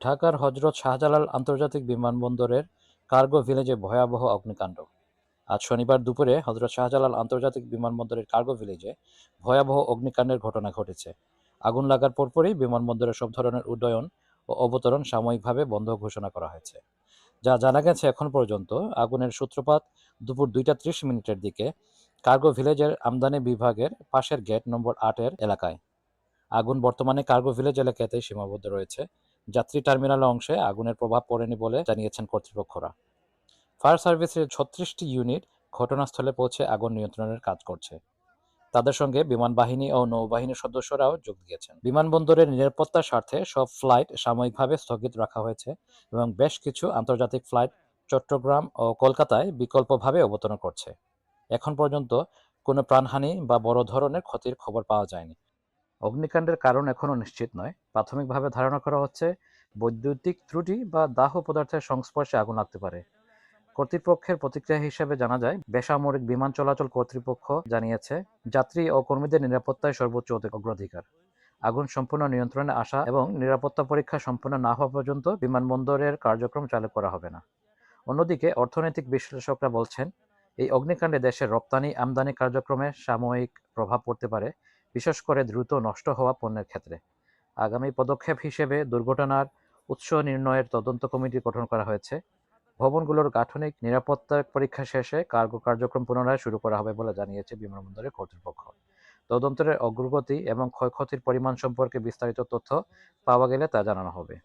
ঢাকার হজরত শাহজালাল আন্তর্জাতিক বিমানবন্দরের কার্গো ভিলেজে ভয়াবহ অগ্নিকাণ্ড। আজ শনিবার দুপুরে হজরত শাহজালাল আন্তর্জাতিক বিমানবন্দরের কার্গো ভিলেজে ভয়াবহ অগ্নিকাণ্ডের ঘটনা ঘটেছে। আগুন লাগার পরপরই বিমানবন্দরে সব ধরনের উড্ডয়ন ও অবতরণ সাময়িকভাবে বন্ধ ঘোষণা করা হয়েছে। যা জানা গেছে এখন পর্যন্ত, আগুনের সূত্রপাত দুপুর দুইটা ত্রিশ মিনিটের দিকে কার্গো ভিলেজের আমদানি বিভাগের পাশের গেট নম্বর আটের এলাকায়। আগুন বর্তমানে কার্গো ভিলেজ এলাকাতেই সীমাবদ্ধ রয়েছে। যাত্রী টার্মিনাল অংশে আগুনের প্রভাব পড়েনি বলে জানিয়েছেন কর্তৃপক্ষরা। ফায়ার সার্ভিসের ছত্রিশটি ইউনিট ঘটনাস্থলে পৌঁছে আগুন নিয়ন্ত্রণের কাজ করছে। তাদের সঙ্গে বিমান বাহিনী ও নৌবাহিনীর সদস্যরাও যোগ দিয়েছেন। বিমানবন্দরের নিরাপত্তার স্বার্থে সব ফ্লাইট সাময়িকভাবে স্থগিত রাখা হয়েছে এবং বেশ কিছু আন্তর্জাতিক ফ্লাইট চট্টগ্রাম ও কলকাতায় বিকল্পভাবে অবতরণ করছে। এখন পর্যন্ত কোনো প্রাণহানি বা বড় ধরনের ক্ষতির খবর পাওয়া যায়নি। অগ্নিকাণ্ডের কারণ এখনও নিশ্চিত নয়। প্রাথমিকভাবে ধারণা করা হচ্ছে বৈদ্যুতিক ত্রুটি বা দাহ পদার্থের সংস্পর্শে আগুন লাগতে পারে। কর্তৃপক্ষের প্রতিক্রিয়া হিসেবে জানা যায়, বেসামরিক বিমান চলাচল কর্তৃপক্ষ জানিয়েছে, যাত্রী ও কর্মীদের নিরাপত্তায় সর্বোচ্চ অগ্রাধিকার। আগুন সম্পূর্ণ নিয়ন্ত্রণে আসা এবং নিরাপত্তা পরীক্ষা সম্পূর্ণ না হওয়া পর্যন্ত বিমানবন্দরের কার্যক্রম চালু করা হবে না। অন্যদিকে অর্থনৈতিক বিশ্লেষকরা বলছেন, এই অগ্নিকাণ্ডে দেশের রপ্তানি আমদানি কার্যক্রমে সাময়িক প্রভাব পড়তে পারে বিশেষ করে দ্রুত নষ্ট হওয়া পণ্যের ক্ষেত্রে। আগামী পদক্ষেপ হিসেবে দুর্ঘটনার উৎস নির্ণয়ের তদন্ত কমিটি গঠন করা হয়েছে। ভবনগুলোর গাঠনিক নিরাপত্তা পরীক্ষা শেষে কার্গো কার্যক্রম পুনরায় শুরু করা হবে বলে জানিয়েছে বিমানবন্দরের কর্তৃপক্ষ। তদন্তের অগ্রগতি এবং ক্ষয়ক্ষতির পরিমাণ সম্পর্কে বিস্তারিত তথ্য পাওয়া গেলে তা জানানো হবে।